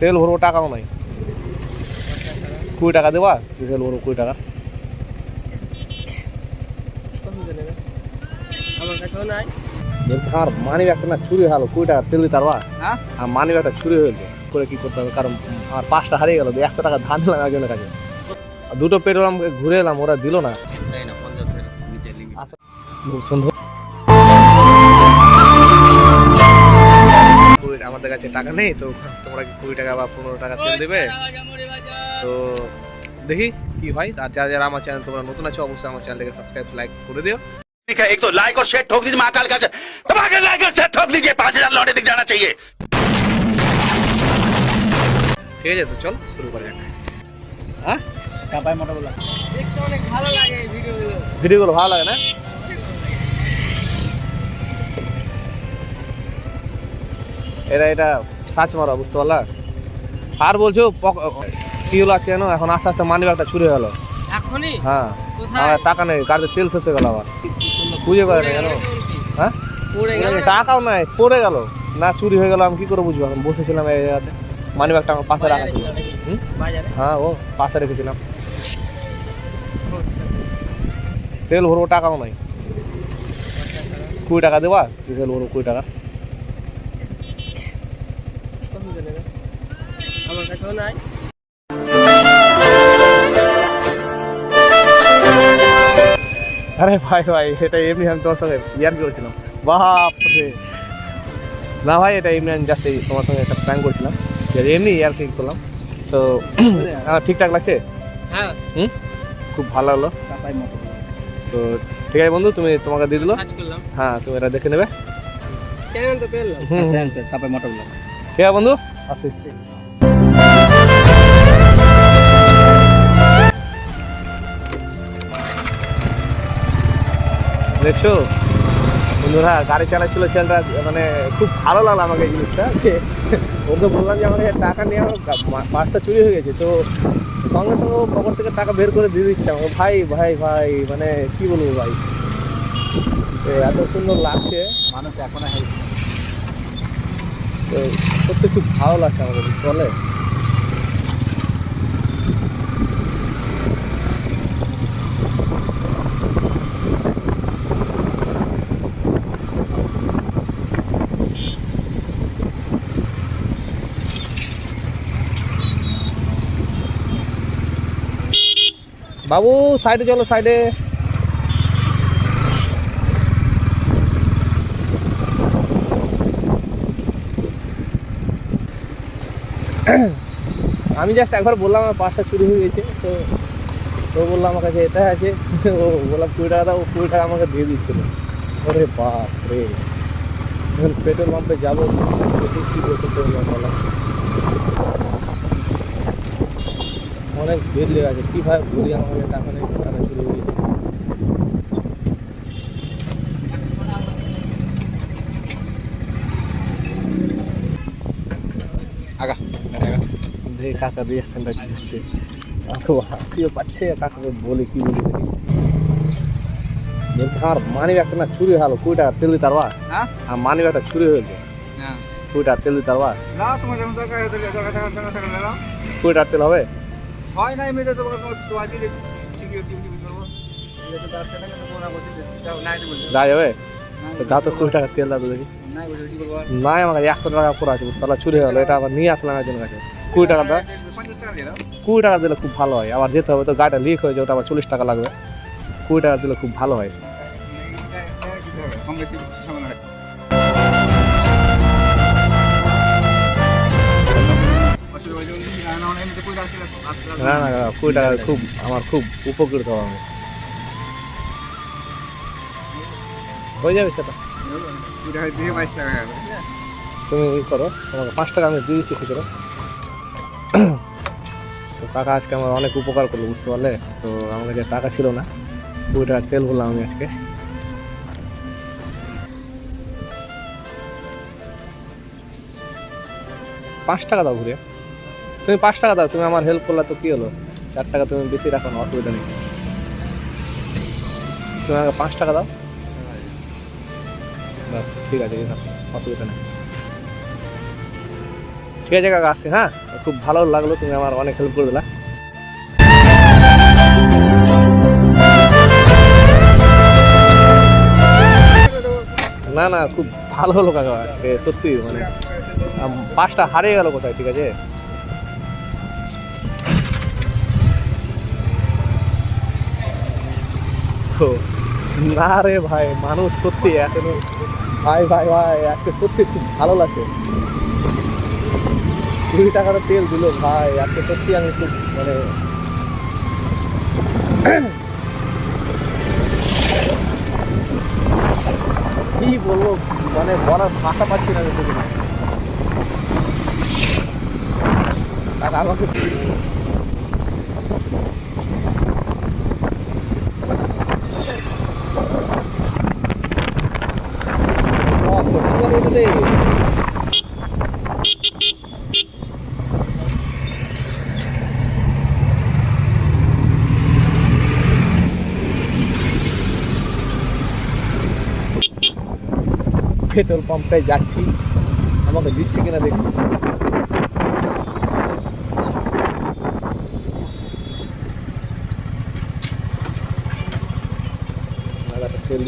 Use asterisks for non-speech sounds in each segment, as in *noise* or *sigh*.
তেল ভরবো টাকাও নাই। কুড়ি টাকা দেবা তেল ভরবো কুড়ি টাকা। আমার মানি ব্যাগটা না চুরি হলো কুড়ি টাকা তেল দিতে পারবা? হ্যাঁ। আর মানি ব্যাগটা চুরি হয়েছে করে কি করতে হবে? কারণ আমার পাঁচটা হারিয়ে গেল একশো টাকা ধান দিলাম একজনের কাছে। দুটো পেট্রোল ঘুরে এলাম ওরা দিল না। আসলে খুব সুন্দর। কুড়ি আমাদের কাছে টাকা নেই তো তোমরা কি কুড়ি টাকা বা পনেরো টাকা তেল দেবে তো দেখি কি হয় আর যারা যারা আমার চ্যানেল তোমরা নতুন আছো অবশ্যই আমার চ্যানেলটাকে সাবস্ক্রাইব লাইক করে দিও ठीक है एक तो लाइक और शेयर ठोक दीजिए महाकाल का दबा के लाइक और शेयर ठोक दीजिए पांच हजार लौटे दिख जाना चाहिए ঠিক আছে তো চল শুরু করা যাক হ্যাঁ কাপাই মোটা বলা দেখতে অনেক ভালো লাগে এই ভিডিওগুলো ভিডিওগুলো ভালো লাগে না এটা এটা সার্চ মারা বুঝতে পারলা? আর বলছো কি হলো আজকে জানো? এখন আস্তে আস্তে মানি ব্যাগটা চুরি হয়ে গেল। এখনই? হ্যাঁ। আমার টাকা নেই গাড়িতে তেল শেষ হয়ে গেল আবার বুঝে পারে না জানো? হ্যাঁ? পড়ে গেল? টাকাও নাই পড়ে গেল। না চুরি হয়ে গেল আমি কি করে বুঝব? এখন বসেছিলাম এই জায়গাতে। মানি ব্যাগটা আমার পাশে রাখা ছিল। হ্যাঁ ও পাশে রেখেছিলাম। তেল ভরবো টাকাও নাই। কুড়ি টাকা দেবা? তেল ভরবো কুড়ি টাকা। আমার কাছেও নাই আরে ভাই ভাই এটা এমনি আমি তোমার সঙ্গে ইয়ার করেছিলাম। বাপ রে না ভাই এটা এমনি আমি জাস্ট তোমার সঙ্গে একটা প্ল্যান করেছিলাম। এমনি ইয়ার কি করলাম। তো ঠিকঠাক লাগছে? হ্যাঁ। হুম? খুব ভালো মোটা তো ঠিক আছে বন্ধু তুমি তোমাকে দিয়ে দিলো। হ্যাঁ তুমি এটা দেখে নেবে। চ্যানেল তো পেলাম হুম, হুম। চ্যানেল কাপাই মোটা বলা ঠিক আছে বন্ধু আসি দেখছ? বন্ধুরা গাড়ি চালাচ্ছিল ছেলেটা মানে খুব ভালো লাগল আমাকে এই জিনিসটা। যে ওকে বললাম যে আমাকে টাকা নিয়ে আমার গা- চুরি হয়ে গেছে তো সঙ্গে সঙ্গে ও পকেট থেকে টাকা বের করে দিয়ে দিচ্ছে আমাকে। ভাই ভাই ভাই মানে কি বলব ভাই? এত সুন্দর লাগছে। মানুষ এখনও হেল্প তো সত্যি খুব ভালো লাগছে বুঝতে পারলে বাবু সাইডে চলো সাইডে *coughs* আমি জাস্ট একবার বললাম আমার পাঁচটা চুরি হয়ে গেছে, তো ও বলল আমার কাছে এটা আছে। *laughs* ও বললাম কুড়ি টাকা দাও। কুড়ি টাকা আমাকে দিয়ে দিচ্ছিল। ওরে বাপ রে। পেট্রোল পাম্পে যাব। কী বলছে পেট্রোল অনেক লেগে আছে। কীভাবে ঘুরি আমার কাছে টাকা নেই টাকা চুরি হয়ে গেছে। দেখি কাকা রিয়াকশনটা কি হচ্ছে আমাকে হাসিও পাচ্ছে কাকাকে বলে কি বলি বলছে আমার মানি ব্যাগটা না চুরি হলো কুড়ি টাকা তেল দিতে পারবা? হ্যাঁ? আর মানি ব্যাগটা চুরি হয়েছে হ্যাঁ। কুড়ি টাকা তেল দিতে পারবা? না তোমার যেমন দরকার দরকার দরকার দরকার দরকার দরকার নাও কুড়ি টাকা তেল হবে? হয় না এমনিতে তোমার যাবে তো তো কুড়ি টাকা তেল তো দেখি। নাই আমার একশো টাকা পুরো আছে বুঝতে চুরি হয়ে গেলো, এটা আবার নিয়ে আসলাম একজনের কাছে। কুড়ি টাকা দিয়ে কুড়ি টাকা দিলে খুব ভালো হয়, আবার যেতে হবে তো গাড়িটা লিক হয়ে যায় ওটা আবার চল্লিশ টাকা লাগবে। কুড়ি টাকা দিলে খুব ভালো হয়। না না, কুড়ি টাকা খুব, আমার খুব উপকৃত হব। হয়ে যাবে সেটা। তুমি ই করো, তোমাকে পাঁচ টাকা আমি দিয়ে দিচ্ছি খুচরো। *coughs* তো কাকা আজকে আমার অনেক উপকার করল, বুঝতে পারলে? তো আমার কাছে টাকা ছিল না কুড়ি টাকা তেল বললাম আমি আজকে। পাঁচ টাকা দাও ঘুরে। তুমি পাঁচ টাকা দাও, তুমি আমার হেল্প করলে তো কি হলো? চার টাকা তুমি বেশি রাখো না, অসুবিধা নেই। তুমি আমাকে পাঁচ টাকা দাও। বাস, ঠিক আছে অসুবিধা নেই। ঠিক আছে কাকা, আসছি হ্যাঁ? খুব ভালো লাগল, তুমি আমার অনেক হেল্প করে দিলা। না না, খুব ভালো হলো কাকা আজকে, সত্যি মানে পাঁচটা হারিয়ে গেল কোথায়, ঠিক আছে? না রে ভাই, মানুষ সত্যি এখন ভাই ভাই ভাই, আজকে সত্যি খুব ভালো লাগছে। কুড়ি টাকার তেল দিল, ভাই, আজকে সত্যি আমি খুব মানে কি বলব মানে বলার ভাষা পাচ্ছি না আমি আমাকে ও, কি করে এটা রে? পেট্রোল পাম্পটায় যাচ্ছি। আমাকে দিচ্ছে কিনা দেখছি তেল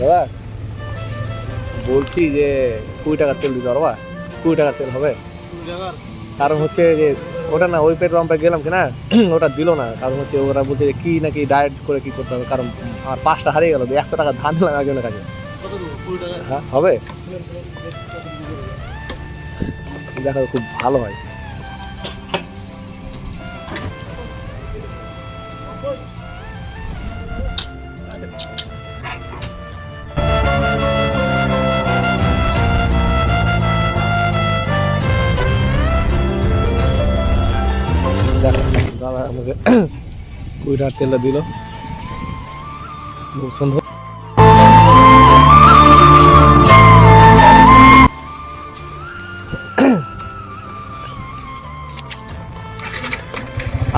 দাদা, বলছি যে কুড়ি টাকার তেল দিতে পারবা? কুড়ি টাকার তেল হবে? কারণ হচ্ছে যে ওটা না ওই পেট্রোল পাম্পে গেলাম কিনা *clears throat* ওটা দিল না। কারণ হচ্ছে ওরা বলছে যে কী নাকি ডায়েট করে কী করতে হবে? কারণ আমার পাঁচটা হারিয়ে গেল একশো টাকা ধান দিলাম একজনের কাছে। হ্যাঁ হবে? দেখা খুব ভালো হয়। আমাকে কুড়ি তেলটা দিল। খুব সুন্দর।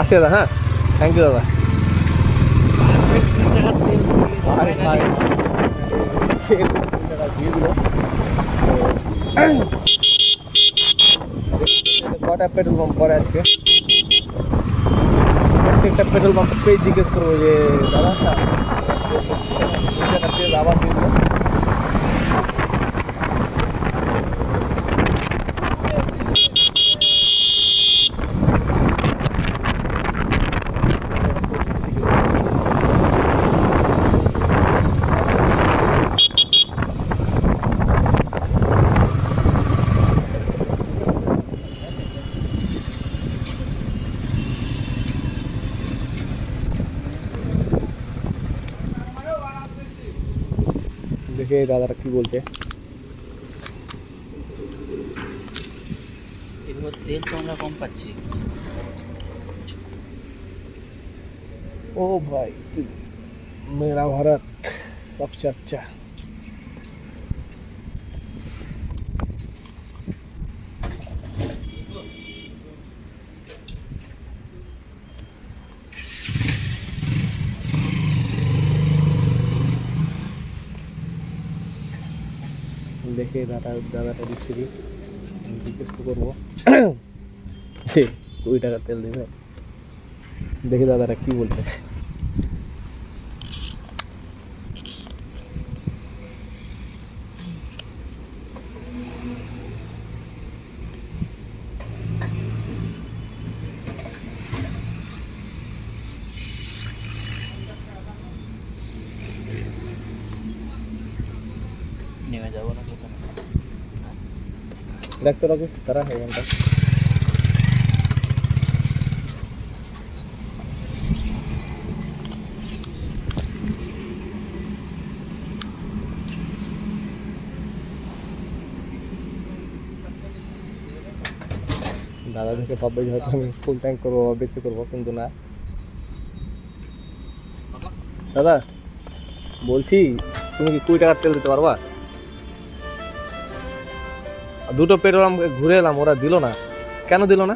আসি দাদা হ্যাঁ? থ্যাংক ইউ দাদা। কটা পেট্রোল পাম্প পরে আজকে? প্রত্যেকটা পেট্রোল পাম্পে পেয়ে জিজ্ঞেস করব যে দাদা স্যার আবার দেখে এই দাদাটা কি বলছে এবার তেল তো আমরা কম পাচ্ছি ओ भाई मेरा भारत सबसे अच्छा দাদা দাদাটা দিচ্ছি দি জিজ্ঞেস তো করব। *coughs* সে কুড়ি টাকার তেল দেবে। দেখি দাদারা কি বলছে। নেমে যাব না দেখতে রাখো তারা এখানটা দাদা থেকে যে হয়তো আমি ফুল ট্যাঙ্ক করব বা বেশি করব, কিন্তু না। দাদা, বলছি, তুমি কি কুড়ি টাকার তেল দিতে পারবা? দুটো পেট্রোল ঘুরে এলাম ওরা দিল না। কেন দিল না?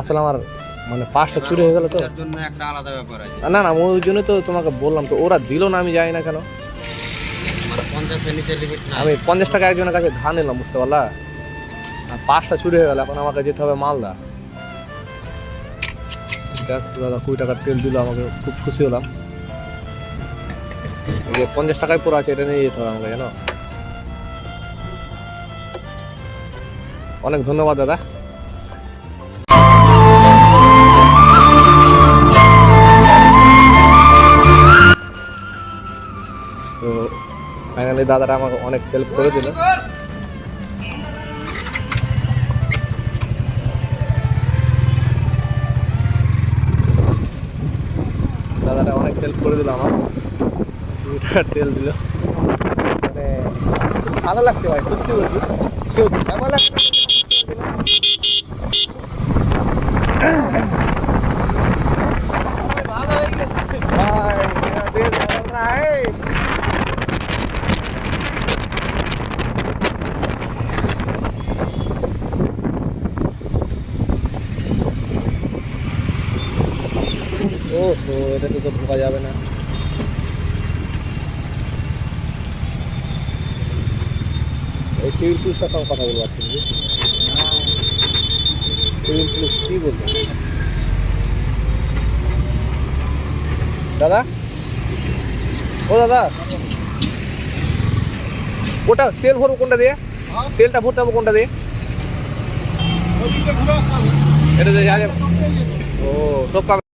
আসলে আমার মানে পাঁচটা চুরি হয়ে গেল তো। একটা আলাদা ব্যাপার আছে। না না ওই জন্য তো তোমাকে বললাম তো ওরা দিল না আমি যাই না কেন। মানে আমি পঞ্চাশ টাকা একজনের কাছে ধান নিলাম বুঝতে পারলা? পাঁচটা চুরি হয়ে গেল এখন আমাকে যেতে হবে মালদা। দাদা কুড়ি টাকার তেল দিল আমাকে খুব খুশি হলাম। পঞ্চাশ টাকায় পুরো আছে এটা নিয়ে যেতে হবে আমাকে জানো? অনেক ধন্যবাদ, দাদা। তো ফাইনালি দাদাটা আমাকে অনেক হেল্প করে দিল। দাদাটা অনেক হেল্প করে দিল আমার টাকার তেল দিল। মানে ভালো লাগছে ভাই, সত্যি বলছি। কেউ এমন লাগছে ভাই তেল ভালো নাই ও হো এটাতে তো ঢোকা যাবে না কথা বলব? সিভিল পুলিশ কি দাদা? ও দাদা। ওটা তেল ভরবো কোনটা দিয়ে? তেলটা ভরতে হবে কোনটা দিয়ে? এটা ও সব